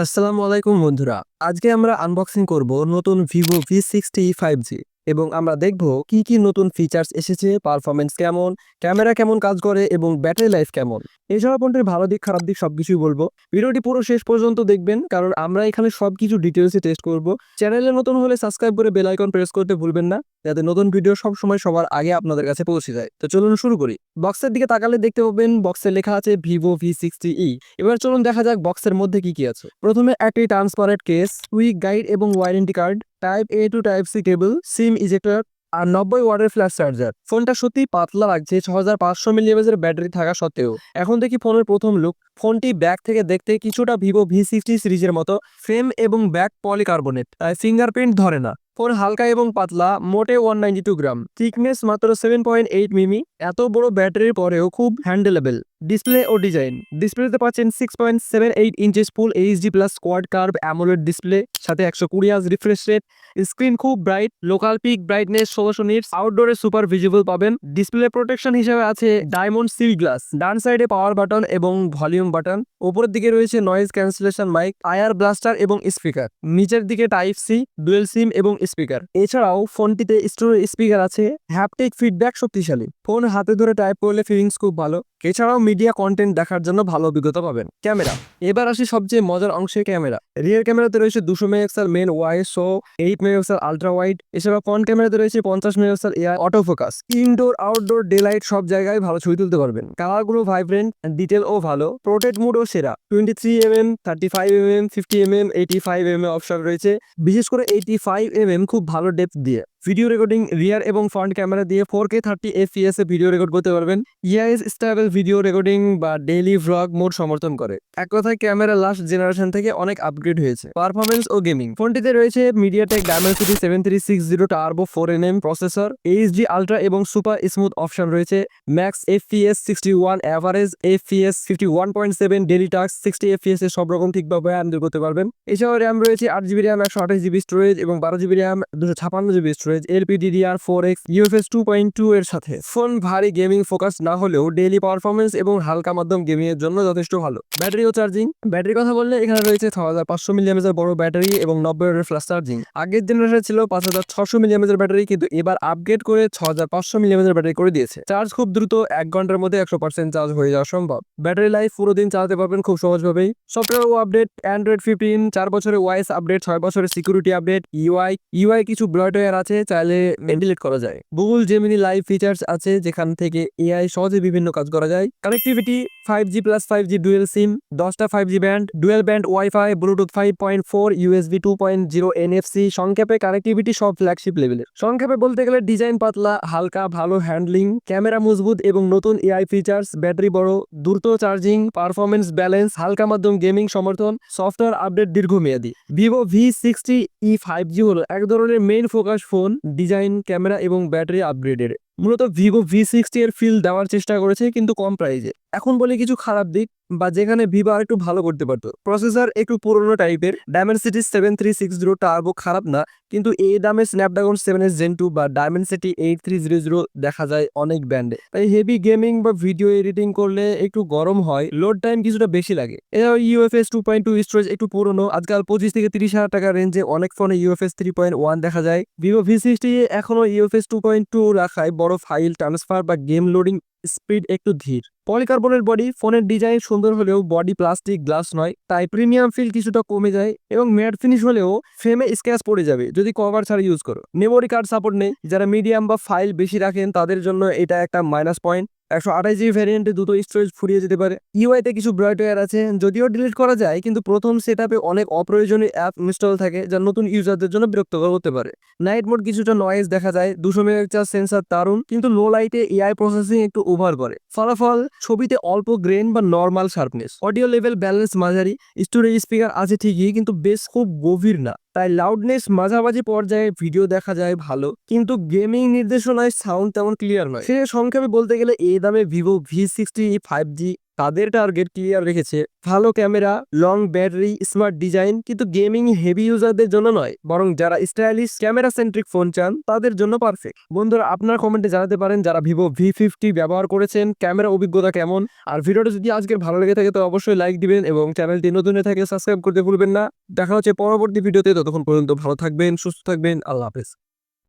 আসসালামু আলাইকুম বন্ধুরা। আজকে আমরা আনবক্সিং করব নতুন Vivo V sixty five G এবং আমরা দেখব কি কি নতুন ফিচার্স এসেছে পারফরমেন্স কেমন ক্যামেরা কেমন কাজ করে এবং ব্যাটারি লাইফ কেমন। এছাড়া ফোনটির ভালো দিক, খারাপ দিক সবকিছুই বলব। ভিডিওটি পুরো শেষ পর্যন্ত দেখবেন, কারণ আমরা এখানে সবকিছু ডিটেলসে টেস্ট করব। চ্যানেলে নতুন হলে সাবস্ক্রাইব করে বেল আইকন প্রেস করতে ভুলবেন না, যাতে নতুন ভিডিও সব সময় সবার আগে আপনাদের কাছে পৌঁছে যায়। তো চলুন শুরু করি। বক্সের দিকে তাকালে দেখতে পাবেন বক্সে লেখা আছে ভিভো ভি সিক্সটি ই এবার চলুন দেখা যাক বক্সের মধ্যে কি কি আছে। প্রথমে একটি ট্রান্সপারেন্ট কেস উইক গাইড এবং warranty card type A to type C cable SIM ejector আর নব্বই ওয়াটের ফ্ল্যাশ চার্জার ফোনটা সত্যি পাতলা লাগছে, ছ হাজার পাঁচশো মিলিএমের ব্যাটারি থাকা সত্ত্বেও। এখন দেখি ফোনের প্রথম লুক ফোনটি ব্যাক থেকে দেখতে কিছুটা ভিভো ভি সিক্সটি সিরিজের মতো ফ্রেম এবং ব্যাক পলিকার্বনেট তাই ফিঙ্গারপ্রিন্ট ধরে না। ফোন হালকা এবং পাতলা, মোটে one ninety two gram thickness মাত্র সেভেন পয়েন্ট এইট মিমি। এত বড় ব্যাটারির পরেও খুব হ্যান্ডেলেবল ডিসপ্লে ও ডিজাইন ডিসপ্লেতে পাচ্ছেন six point seven eight inches full HD plus quad curve AMOLED display সাথে একশো কুড়ি আজ রিফ্রেশ রেট স্ক্রিন খুব ব্রাইট লোকাল পিক ব্রাইটনেস ষোলোশো নিটস আউটডোরে সুপার ভিজিবল পাবেন। ডিসপ্লে প্রোটেকশন হিসেবে আছে ডায়মন্ড সিল গ্লাস ডান সাইডে পাওয়ার বাটন এবং ভলিউম বাটন উপরের দিকে রয়েছে noise cancellation mic air blaster এবং স্পিকার নিচের দিকে টাইপ সি ডুয়েল সিম এবং স্পিকার এছাড়াও ফোনটিতে স্টোরেজ স্পিকার আছে হ্যাপটিক ফিডব্যাক শক্তিশালী। ফোন হাতে ধরে টাইপ করলে ফিলিংস খুব ভালো। এছাড়াও মিডিয়া কন্টেন্ট দেখার জন্য ভালো অভিজ্ঞতা পাবেন। ক্যামেরা। এবার আসি সবচেয়ে মজার অংশে ক্যামেরা। রিয়ার ক্যামেরাতে রয়েছে দুশো megapixel main Y so eight megapixel ultra wide এছাড়াও ফ্রন্ট ক্যামেরাতে রয়েছে পঞ্চাশ megapixel AI auto focus indoor outdoor day light সব জায়গায় ভালো ছবি তুলতে পারবেন। কালারগুলো ভাইব্রেন্ট ডিটেল ও ভালো। প্রোটেক্ট মুডও সেরা। Twenty three M M thirty five M M fifty M M eighty five M M option রয়েছে। বিশেষ করে এইটি ফাইভ এম এম খুব ভালো ডেপথ দিয়ে। ভিডিও রেকর্ডিং রিয়ার এবং ফ্রন্ট ক্যামেরা দিয়ে ফোর কে থার্টি এফপিএস এ ভিডিও রেকর্ড করতে পারবেন। ইআইএস স্টাইল ভিডিও রেকর্ডিং বা ডেইলি ভ্লগ মোড সমর্থন করে। এক কথায় ক্যামেরা লাস্ট জেনারেশন থেকে অনেক আপগ্রেড হয়েছে। পারফরমেন্স ও গেমিং ফোনটিতে রয়েছে MediaTek Dimensity seven three six zero turbo four N M processor HD ultra এবং সুপার স্মুথ অপশন রয়েছে। Max FPS sixty one average FPS fifty one point seven daily tasks sixty FPS এর সব রকম ঠিকভাবে handle করতে পারবেন। এছাড়াও RAM রয়েছে আট জিবি র্যাম একশো আঠাশ জিবি স্টোরেজ এবং বারো জিবি র্যাম দুশো ছাপান্ন GB storage LPDDR four X UFS two point two এর সাথে। ফোন ভারী গেমিং ফোকাস না হলেও ডেইলি পারফরমেন্স এবং হালকা মাধ্যম গেমিং এর জন্য যথেষ্ট ভালো। ব্যাটারি ও চার্জিং ব্যাটারির কথা বললে এখানে রয়েছে ছ হাজার পাঁচশো মিলিয়ামেজের বড় ব্যাটারি এবং নব্বই ওয়াটের ফ্লাশ চার্জিং আগের জেনারেশন ছিল পাঁচ হাজার ছশো মিলিয়ামেজের ব্যাটারি কিন্তু এবার আপগ্রেড করে ছ হাজার পাঁচশো মিলিয়ামেজের ব্যাটারি করে দিয়েছে। চার্জ খুব দ্রুত এক ঘণ্টার মধ্যে একশো পার্সেন্ট চার্জ হয়ে যাওয়া সম্ভব। ব্যাটারি লাইফ পুরো দিন চালাতে পারবেন খুব সহজভাবেই। সফটওয়্যার ও আপডেট অ্যান্ড্রয়েড ফিফটিন চার বছরের ওয়াইস আপডেট ছয় বছরের সিকিউরিটি আপডেট ইউআই ইউআই কিছু ব্লটওয়্যার আছে। চাইলে ডিলিট করা যায়। গুগল জেমিনি লাইভ ফিচার্স আছে যেখান থেকে এআই সহজে বিভিন্ন কাজ করা যায়। Connectivity five G plus five G dual SIM দশটা five G band dual band WiFi Bluetooth five point four USB two point zero NFC সংক্ষেপে কানেক্টিভিটি সব ফ্ল্যাগশিপ লেভেলের সংক্ষেপে বলতে গেলে ডিজাইন পাতলা হালকা ভালো হ্যান্ডলিং ক্যামেরা মজবুত এবং নতুন এআই ফিচার্স ব্যাটারি বড় দ্রুত চার্জিং পারফরমেন্স ব্যালেন্স হালকা মাধ্যম গেমিং সমর্থন সফটওয়্যার আপডেট দীর্ঘমেয়াদী। Vivo V sixty E five G হলো এক ধরনের main focus phone design, camera এবং ব্যাটারি আপগ্রেডের। মূলত ভিভো ভি সিক্সটি এর ফিল দেওয়ার চেষ্টা করেছে, কিন্তু কম প্রাইজে। এখন বলি কিছু খারাপ দিক, বা যেখানে ভিভো একটু ভালো করতে পারতো। প্রসেসর একটু পুরোনো টাইপের Dimensity seven three six zero turbo খারাপ না, কিন্তু এই দামে Snapdragon seven S Gen two বা Dimensity eight three zero zero দেখা যায় অনেক ব্যান্ডে। তাই হেভি গেমিং বা ভিডিও এডিটিং করলে একটু গরম হয় লোড টাইম কিছুটা বেশি লাগে। এছাড়াও UFS two point two storage একটু পুরোনো, আজকাল পঁচিশ থেকে তিরিশ হাজার টাকা রেঞ্জে অনেক ফোনে ইউএফএস থ্রি পয়েন্ট ওয়ান দেখা যায়। ভিভো ভি সিক্সটি এখনও ইউএফএস টু পয়েন্ট টু রাখায় বড় ফাইল ট্রান্সফার বা গেম লোডিং স্পিড একটু ধীর। পলিকার্বনের বডি ফোনের ডিজাইন সুন্দর হলেও বডি প্লাস্টিক, গ্লাস নয়, তাই প্রিমিয়াম ফিল কিছুটা কমে যায় এবং ম্যাট ফিনিশ হলেও ফ্রেমে স্ক্র্যাচ পড়ে যাবে যদি কভার ছাড়া ইউজ করো। মেমোরি কার্ড সাপোর্ট নেই, যারা মিডিয়াম বা ফাইল বেশি রাখেন তাদের জন্য এটা একটা মাইনাস পয়েন্ট। একশো আঠাশ জিবি ভ্যারিয়েন্টে দুটো স্টোরেজ ফুরিয়ে যেতে পারে। ইউআইতে কিছু ব্রাইটওয়্যার আছে, যদিও ডিলিট করা যায়, কিন্তু প্রথম সেট আপে অনেক অপ্রয়োজনীয় অ্যাপ ইনস্টল থাকে, যা নতুন ইউজারদের জন্য বিরক্তকর হতে পারে। নাইট মোড কিছুটা নয়েজ দেখা যায়, দুশো মেগাপিক্সেল সেন্সার দারুণ, কিন্তু লো লাইটে এআই প্রসেসিং একটু ওভার করে। ফলাফল, ছবিতে অল্প গ্রেন বা normal sharpness audio level balance মাঝারি স্টোরেজ স্পিকার আছে ঠিকই, কিন্তু বেশ খুব গভীর না। তাই লাউডনেস মাঝামাঝি পর্যায়ে ভিডিও দেখা যায় ভালো, কিন্তু গেমিং নির্দেশনায় সাউন্ড তেমন ক্লিয়ার নয়। সে সংক্ষেপে বলতে গেলে এই দামে Vivo V sixty five G তাদের টার্গেট ক্লিয়ার রেখেছে। ভালো camera long battery smart design কিন্তু গেমিং হেভি ইউজারদের জন্য নয়, বরং যারা স্টাইলিশ ক্যামেরা সেন্ট্রিক ফোন চান, তাদের জন্য পারফেক্ট বন্ধুরা, আপনার কমেন্টে জানাতে পারেন যারা ভিভো ভি ফিফটি ব্যবহার করেছেন ক্যামেরা অভিজ্ঞতা কেমন? আর ভিডিওটা যদি আজকের ভালো লেগে থাকে, তো অবশ্যই লাইক দিবেন এবং চ্যানেলটি নতুন হয়ে থাকে সাবস্ক্রাইব করতে ভুলবেন না। দেখা হচ্ছে পরবর্তী ভিডিওতে, ততক্ষণ পর্যন্ত ভালো থাকবেন, সুস্থ থাকবেন, আল্লাহ হাফেজ।